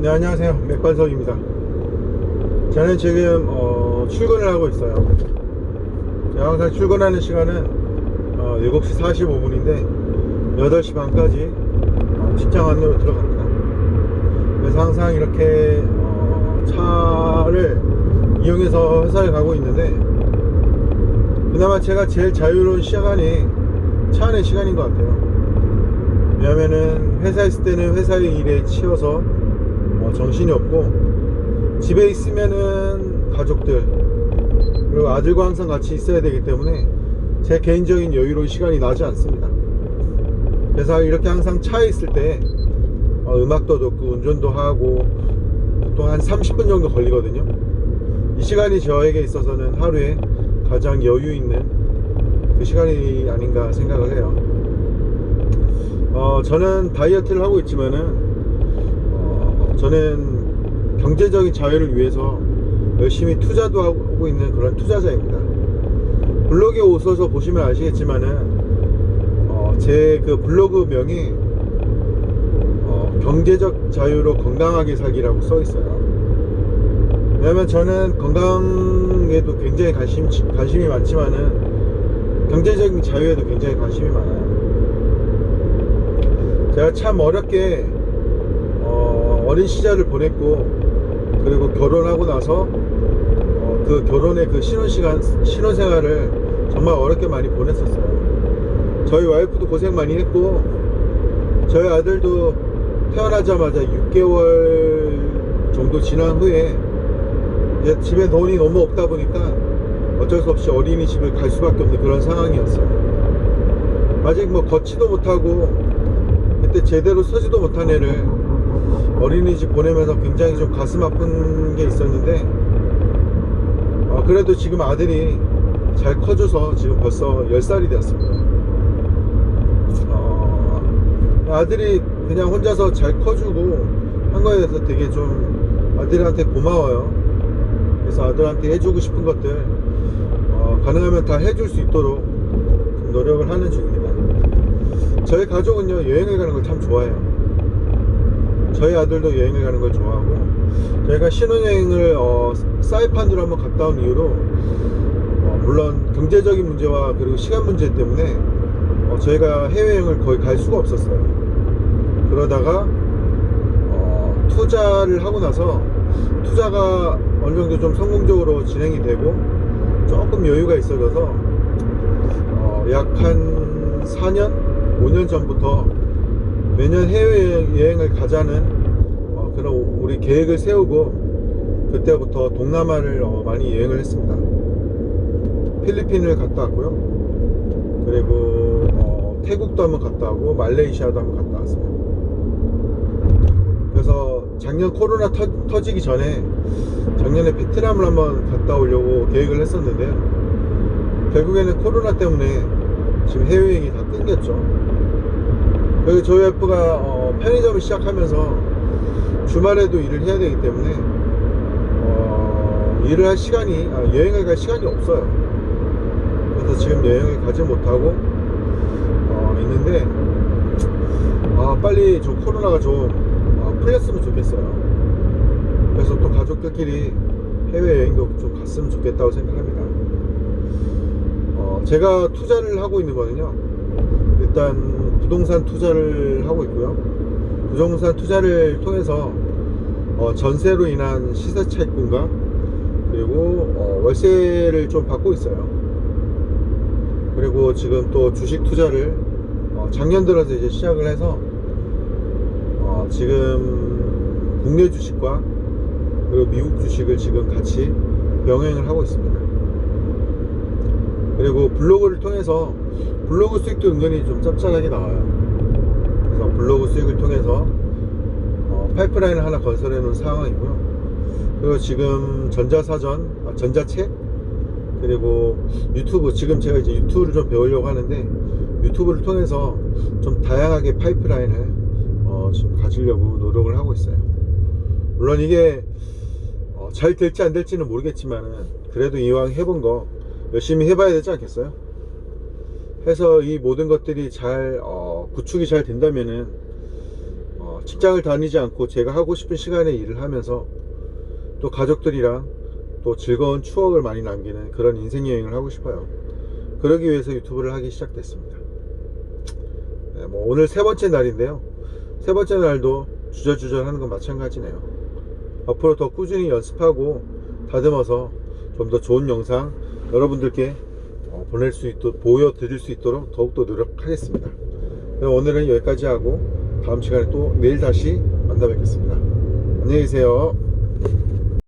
네 안녕하세요. 맥반석입니다. 저는 지금 어, 출근을 하고 있어요. 제가 항상 출근하는 시간은 어, 7시 45분인데 8시 반까지 어, 직장 안내로 들어갑니다. 그래서 항상 이렇게 어, 차를 이용해서 회사에 가고 있는데 그나마 제가 제일 자유로운 시간이 차 안의 시간인 것 같아요. 왜냐면은 회사에 있을 때는 회사의 일에 치여서 어, 정신이 없고 집에 있으면은 가족들 그리고 아들과 항상 같이 있어야 되기 때문에 제 개인적인 여유로운 시간이 나지 않습니다. 그래서 이렇게 항상 차에 있을 때 어, 음악도 듣고 운전도 하고 보통 한 30분 정도 걸리거든요. 이 시간이 저에게 있어서는 하루에 가장 여유 있는 그 시간이 아닌가 생각을 해요. 어, 저는 다이어트를 하고 있지만은 어, 저는 경제적인 자유를 위해서 열심히 투자도 하고 있는 그런 투자자입니다. 블로그에 오셔서 보시면 아시겠지만은 어, 제 그 블로그 명이 어, 경제적 자유로 건강하게 살기라고 써 있어요. 왜냐면 저는 건강에도 굉장히 관심, 관심이 많지만은 경제적인 자유에도 굉장히 관심이 많아요. 제가 참 어렵게 어, 어린 시절을 보냈고 그리고 결혼하고 나서 어, 그 결혼의 그 신혼 시간 신혼 생활을 정말 어렵게 많이 보냈었어요. 저희 와이프도 고생 많이 했고 저희 아들도 태어나자마자 6개월 정도 지난 후에 이제 집에 돈이 너무 없다 보니까 어쩔 수 없이 어린이집을 갈 수밖에 없는 그런 상황이었어요. 아직 뭐 걷지도 못하고 그때 제대로 서지도 못한 애를 어린이집 보내면서 굉장히 좀 가슴 아픈 게 있었는데 어, 그래도 지금 아들이 잘 커져서 지금 벌써 10살이 되었습니다. 어, 아들이 그냥 혼자서 잘 커주고 한 거에 대해서 되게 좀 아들한테 고마워요. 그래서 아들한테 해주고 싶은 것들 어, 가능하면 다 해줄 수 있도록 좀 노력을 하는 중입니다. 저희 가족은요 여행을 가는 걸 참 좋아해요 저희 아들도 여행을 가는 걸 좋아하고 저희가 신혼여행을 어, 사이판으로 한번 갔다 온 이후로 어, 물론 경제적인 문제와 그리고 시간 문제 때문에 어, 저희가 해외여행을 거의 갈 수가 없었어요. 그러다가 어, 투자를 하고 나서 투자가 어느 정도 좀 성공적으로 진행이 되고 조금 여유가 있어져서 어, 약한 4년 5년 전부터 매년 해외여행을 가자는 어, 그런 우리 계획을 세우고 그때부터 동남아를 어, 많이 여행을 했습니다. 필리핀을 갔다 왔고요. 그리고 어, 태국도 한번 갔다 오고 말레이시아도 한번 갔다 왔어요. 그래서 작년 코로나 터, 지기 전에 작년에 베트남을 한번 갔다 오려고 계획을 했었는데요. 결국에는 코로나 때문에 지금 해외여행이 다 끊겼죠. 그리고 저희 와이프가 어, 편의점을 시작하면서 주말에도 일을 해야 되기 때문에 어, 일을 할 시간이 아, 여행을 갈 시간이 없어요. 그래서 지금 여행을 가지 못하고 어, 있는데 아, 빨리 좀 코로나가 좀 어, 풀렸으면 좋겠어요. 그래서 또 가족들끼리 해외여행도 좀 갔으면 좋겠다고 생각합니다. 어, 제가 투자를 하고 있는 거는요 일단 부동산 투자를 하고 있고요. 부동산 투자를 통해서 어, 전세로 인한 시세 차익분과 그리고 어, 월세를 좀 받고 있어요. 그리고 지금 또 주식 투자를 어, 작년 들어서 이제 시작을 해서 어, 지금 국내 주식과 그리고 미국 주식을 지금 같이 병행을 하고 있습니다. 그리고 블로그를 통해서 블로그 수익도 은근히 좀 짭짤하게 나와요. 그래서 블로그 수익을 통해서 어, 파이프라인을 하나 건설해 놓은 상황이고요. 그리고 지금 전자사전, 아, 전자책, 그리고 유튜브, 지금 제가 이제 유튜브를 좀 배우려고 하는데 유튜브를 통해서 좀 다양하게 파이프라인을 어, 좀 가지려고 노력을 하고 있어요. 물론 이게 어, 잘 될지 안 될지는 모르겠지만은 그래도 이왕 해본 거 열심히 해봐야 되지 않겠어요? 해서 이 모든 것들이 잘 어, 구축이 잘 된다면은 어, 직장을 다니지 않고 제가 하고 싶은 시간에 일을 하면서 또 가족들이랑 또 즐거운 추억을 많이 남기는 그런 인생 여행을 하고 싶어요. 그러기 위해서 유튜브를 하기 시작됐습니다. 네, 뭐 오늘 세 번째 날인데요. 세 번째 날도 주저주저 하는 건 마찬가지네요. 앞으로 더 꾸준히 연습하고 다듬어서 좀 더 좋은 영상 여러분들께 어, 보낼 수 있도록 보여드릴 수 있도록 더욱더 노력하겠습니다. 오늘은 여기까지 하고 다음 시간에 또 내일 다시 만나 뵙겠습니다. 안녕히 계세요.